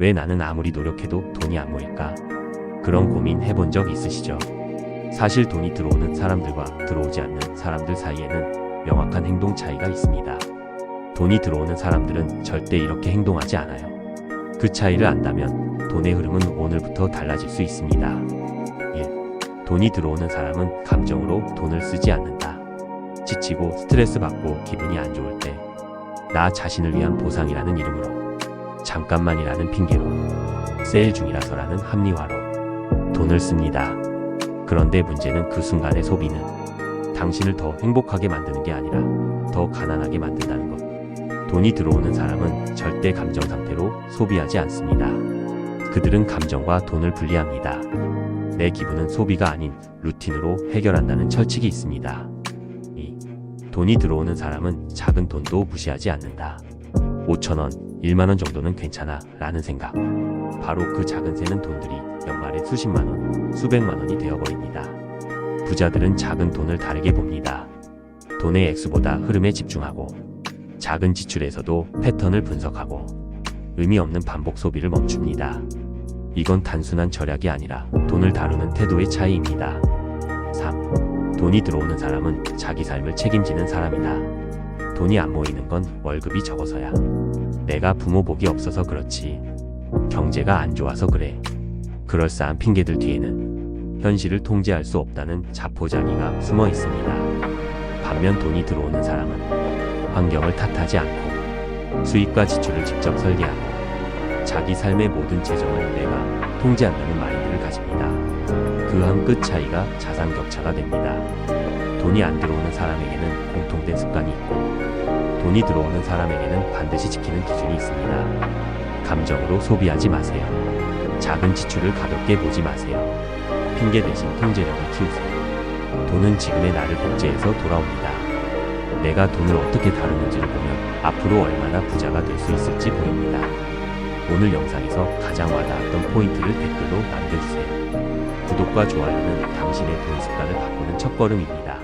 왜 나는 아무리 노력해도 돈이 안 모일까? 그런 고민 해본 적 있으시죠? 사실 돈이 들어오는 사람들과 들어오지 않는 사람들 사이에는 명확한 행동 차이가 있습니다. 돈이 들어오는 사람들은 절대 이렇게 행동하지 않아요. 그 차이를 안다면 돈의 흐름은 오늘부터 달라질 수 있습니다. 1. 돈이 들어오는 사람은 감정으로 돈을 쓰지 않는다. 지치고 스트레스 받고 기분이 안 좋을 때, 나 자신을 위한 보상이라는 이름으로, 잠깐만이라는 핑계로, 세일 중이라서라는 합리화로 돈을 씁니다. 그런데 문제는 그 순간의 소비는 당신을 더 행복하게 만드는 게 아니라 더 가난하게 만든다는 것. 돈이 들어오는 사람은 절대 감정 상태로 소비하지 않습니다. 그들은 감정과 돈을 분리합니다. 내 기분은 소비가 아닌 루틴으로 해결한다는 철칙이 있습니다. 2. 돈이 들어오는 사람은 작은 돈도 무시하지 않는다. 5천원, 1만원 정도는 괜찮아 라는 생각. 바로 그 작은 새는 돈들이 연말에 수십만원, 수백만원이 되어버립니다. 부자들은 작은 돈을 다르게 봅니다. 돈의 액수보다 흐름에 집중하고 작은 지출에서도 패턴을 분석하고 의미 없는 반복 소비를 멈춥니다. 이건 단순한 절약이 아니라 돈을 다루는 태도의 차이입니다. 3. 돈이 들어오는 사람은 자기 삶을 책임지는 사람이다. 돈이 안 모이는 건 월급이 적어서야. 내가 부모 복이 없어서 그렇지. 경제가 안 좋아서 그래. 그럴싸한 핑계들 뒤에는 현실을 통제할 수 없다는 자포자기가 숨어 있습니다. 반면 돈이 들어오는 사람은 환경을 탓하지 않고 수입과 지출을 직접 설계하고 자기 삶의 모든 재정을 내가 통제한다는 마인드를 가집니다. 그 한 끝 차이가 자산 격차가 됩니다. 돈이 안 들어오는 사람에게는 공통된 습관이 있고 돈이 들어오는 사람에게는 반드시 지키는 기준이 있습니다. 감정으로 소비하지 마세요. 작은 지출을 가볍게 보지 마세요. 핑계 대신 통제력을 키우세요. 돈은 지금의 나를 복제해서 돌아옵니다. 내가 돈을 어떻게 다루는지를 보면 앞으로 얼마나 부자가 될 수 있을지 보입니다. 오늘 영상에서 가장 와닿았던 포인트를 댓글로 남겨주세요. 구독과 좋아요는 당신의 돈 습관을 바꾸는 첫걸음입니다.